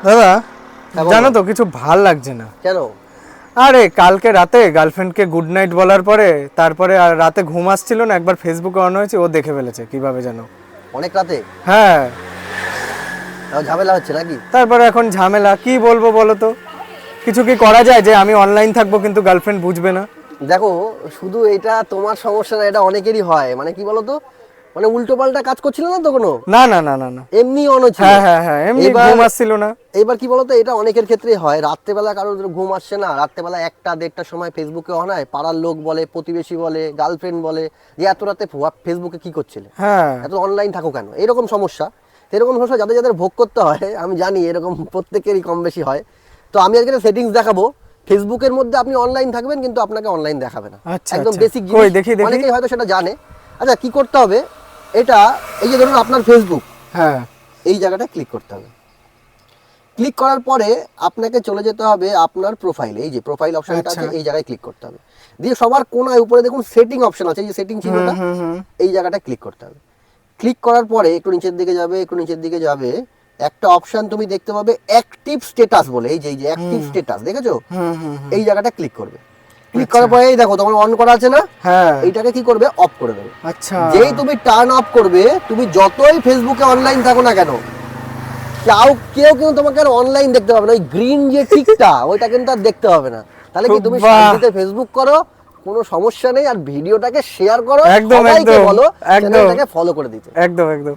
দাদা হ্যাঁ, জানো তো কিছু ভালো লাগছে না। কেন? আরে কালকে রাতে গার্লফ্রেন্ডকে গুড নাইট বলার পরে তারপরে আর রাতে ঘুম আসছিল না একবার ফেসবুকে অন হয়েছে ও দেখে ফেলেছে কীভাবে যেন অনেক রাতে? হ্যাঁ। ঝামেলা হচ্ছে নাকি? তারপরে এখন ঝামেলা কি বলব বলো তো? কিছু কি করা যায় যে আমি অনলাইন থাকব কিন্তু গার্লফ্রেন্ড বুঝবে না? দেখো শুধু এটা তোমার সমস্যা না এটা অনেকেরই হয়। মানে কি বলতো মানে উল্টো পাল্টা কাজ করছিল না তো কোনো না না না না না। এমনি অন ছিল? হ্যাঁ হ্যাঁ হ্যাঁ এমনি ঘুম আসছিল না। এবার কি বলতো এটা অনেকের ক্ষেত্রেই হয়। রাত্রেবেলা কারোর ঘুম আসছে না। রাত্রেবেলা একটা দেড়টার সময় ফেসবুকে অন হয়। পাড়ার লোক বলে প্রতিবেশী বলে গার্লফ্রেন্ড বলে যে এত রাতে ফেসবুকে কি করছিলে? হ্যাঁ। এত অনলাইন থাকো কেন? এরকম সমস্যা। এরকম সমস্যা যাদের যাদের ভোগ করতে হয় আমি জানি এরকম প্রত্যেকেরই কম বেশি হয়। তো আমি আজকে সেটিংস দেখাবো। ফেসবুকের মধ্যে আপনি অনলাইন থাকবেন কিন্তু আপনাকে অনলাইন দেখাবে না। আচ্ছা, একদম আচ্ছা। বেসিক দেখি, দেখি। অনেকেই হয়তো সেটা জানে। আচ্ছা কি করতে হবে? এটা এই যে ধরুন আপনার ফেসবুক হ্যাঁ। এই জায়গাটা ক্লিক করতে হবে। ক্লিক করার পরে আপনাকে চলে যেতে হবে আপনার প্রোফাইল এই যে প্রোফাইল অপশনটা আছে আচ্ছা। এই জায়গায় ক্লিক করতে হবে। দিয়ে সবার কোনায় উপরে দেখুন সেটিং অপশন আছে এই যে সেটিং চিহ্নটা। এই জায়গাটা ক্লিক করতে হবে। ক্লিক করার পরে একটু নিচের দিকে যাবে একটু নিচের দিকে যাবে একটা অপশন তুমি দেখতে পাবে অ্যাক্টিভ স্ট্যাটাস বলে এই যে এই যে অ্যাক্টিভ স্ট্যাটাস দেখেছ। এই জায়গাটা ক্লিক করবে। ক্লিক করার পরে এই দেখো তোমার অন করা আছে না? হ্যাঁ। কি করবে? অফ করে দেবে। আচ্ছা। যেই তুমি টার্ন অফ করবে তুমি যতই ফেসবুকে অনলাইন থাকো না কেন কেউ কেউ কিন্তু তোমাকে আর অনলাইন দেখতে পাবে না। ওই গ্রিন যে টিকটা ওইটা কিন্তু আর দেখতে হবে না। তাহলে কি তুমি শান্তিতে ফেসবুক করো কোনো সমস্যা নেই আর ভিডিওটাকে শেয়ার করো একদম, বলো। চ্যানেলটাকে ফলো করে দিতে। একদম একদম।